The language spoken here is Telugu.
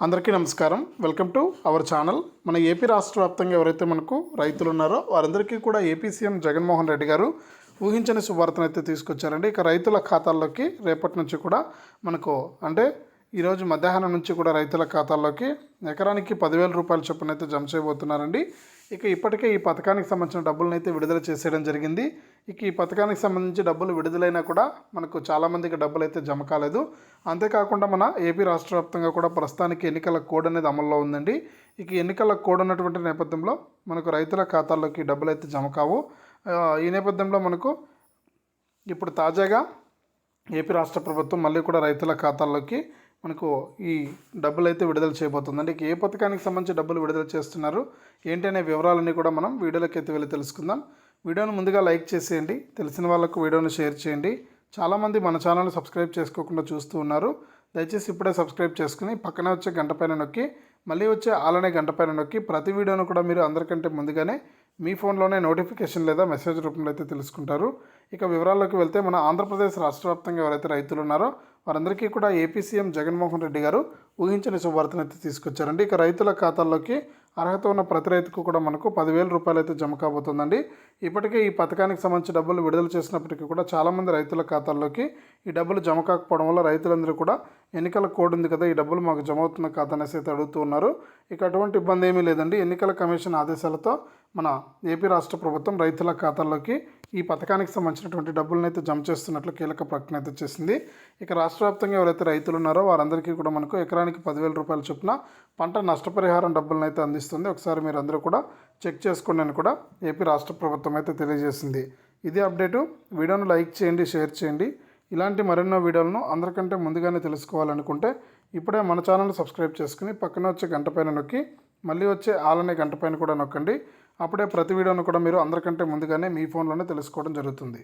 అందరికీ నమస్కారం. Welcome to our channel. మన ఏపీ రాష్ట్ర వ్యాప్తంగా ఎవరైతే మనకు రైతులు ఉన్నారో వారందరికీ కూడా ఏపీ సీఎం జగన్మోహన్ రెడ్డి గారు ఊహించని శుభార్తను అయితే తీసుకొచ్చారండి. ఇక రైతుల ఖాతాల్లోకి రేపటి నుంచి కూడా మనకు అంటే ఈరోజు మధ్యాహ్నం నుంచి కూడా రైతుల ఖాతాల్లోకి ఎకరానికి పదివేల రూపాయల చొప్పున అయితే జమ చేయబోతున్నారండి. ఇక ఇప్పటికే ఈ పథకానికి సంబంధించిన డబ్బులను అయితే విడుదల చేసేయడం జరిగింది. ఇక ఈ పథకానికి సంబంధించి డబ్బులు విడుదలైనా కూడా మనకు చాలామందికి డబ్బులు అయితే జమ కాలేదు. అంతేకాకుండా మన ఏపీ రాష్ట్ర వ్యాప్తంగా కూడా ప్రస్తుతానికి ఎన్నికల కోడ్ అనేది అమల్లో ఉందండి. ఇక ఎన్నికల కోడ్ ఉన్నటువంటి నేపథ్యంలో మనకు రైతుల ఖాతాల్లోకి డబ్బులు అయితే జమ కావు. ఈ నేపథ్యంలో మనకు ఇప్పుడు తాజాగా ఏపీ రాష్ట్ర ప్రభుత్వం మళ్ళీ కూడా రైతుల ఖాతాల్లోకి మనకు ఈ డబ్బులు అయితే విడుదల చేయబోతుందండి. ఏ పథకానికి సంబంధించి డబ్బులు విడుదల చేస్తున్నారు ఏంటనే వివరాలన్నీ కూడా మనం వీడియోలోకి అయితే వెళ్ళి తెలుసుకుందాం. వీడియోను ముందుగా లైక్ చేసేయండి తెలిసిన వాళ్ళకు వీడియోను షేర్ చేయండి. చాలామంది మన ఛానల్ సబ్స్క్రైబ్ చేసుకోకుండా చూస్తూ ఉన్నారు. దయచేసి ఇప్పుడే సబ్స్క్రైబ్ చేసుకుని పక్కనే వచ్చే గంట పైన నొక్కి మళ్ళీ వచ్చే ఆలనే గంట పైన నొక్కి ప్రతి వీడియోను కూడా మీరు అందరికంటే ముందుగానే మీ ఫోన్లోనే నోటిఫికేషన్ లేదా మెసేజ్ రూపంలో అయితే తెలుసుకుంటారు. ఇక వివరాల్లోకి వెళ్తే మన ఆంధ్రప్రదేశ్ రాష్ట్ర వ్యాప్తంగా ఎవరైతే రైతులు ఉన్నారో వారందరికీ కూడా ఏపీ సీఎం జగన్మోహన్ రెడ్డి గారు ఊహించని శుభవార్తను అయితే తీసుకొచ్చారండి. ఇక రైతుల ఖాతాల్లోకి అర్హత ఉన్న ప్రతి రైతుకు కూడా మనకు పదివేల రూపాయలు అయితే జమ కాబోతుందండి. ఇప్పటికే ఈ పథకానికి సంబంధించి డబ్బులు విడుదల చేసినప్పటికీ కూడా చాలామంది రైతుల ఖాతాల్లోకి ఈ డబ్బులు జమ కాకపోవడం వల్ల రైతులందరూ కూడా ఎన్నికల కోడ్ ఉంది కదా ఈ డబ్బులు మాకు జమ అవుతున్న ఖాతా అనేసి అయితే అడుగుతూ ఉన్నారు. ఇక అటువంటి ఇబ్బంది ఏమీ లేదండి. ఎన్నికల కమిషన్ ఆదేశాలతో మన ఏపీ రాష్ట్ర ప్రభుత్వం రైతుల ఖాతాల్లోకి ఈ పథకానికి సంబంధించినటువంటి డబ్బులను అయితే జమ చేస్తున్నట్లు కీలక ప్రకటన అయితే చేసింది. ఇక రాష్ట్ర వ్యాప్తంగా ఎవరైతే రైతులు ఉన్నారో వారందరికీ కూడా మనకు ఎకరానికి పదివేల రూపాయల చొప్పున పంట నష్టపరిహారం డబ్బులను అయితే అందిస్తుంది. ఒకసారి మీరు అందరూ కూడా చెక్ చేసుకోండి అని కూడా ఏపీ రాష్ట్ర ప్రభుత్వం అయితే తెలియజేసింది. ఇదే అప్డేటు. వీడియోను లైక్ చేయండి షేర్ చేయండి. ఇలాంటి మరెన్నో వీడియోలను అందరికంటే ముందుగానే తెలుసుకోవాలనుకుంటే ఇప్పుడే మన ఛానల్ సబ్స్క్రైబ్ చేసుకుని పక్కన వచ్చే గంట పైన నొక్కి మళ్ళీ వచ్చే ఆలనే గంట పైన కూడా నొక్కండి. అప్పుడే ప్రతి వీడియోను కూడా మీరు అందరికంటే ముందుగానే మీ ఫోన్లోనే తెలుసుకోవడం జరుగుతుంది.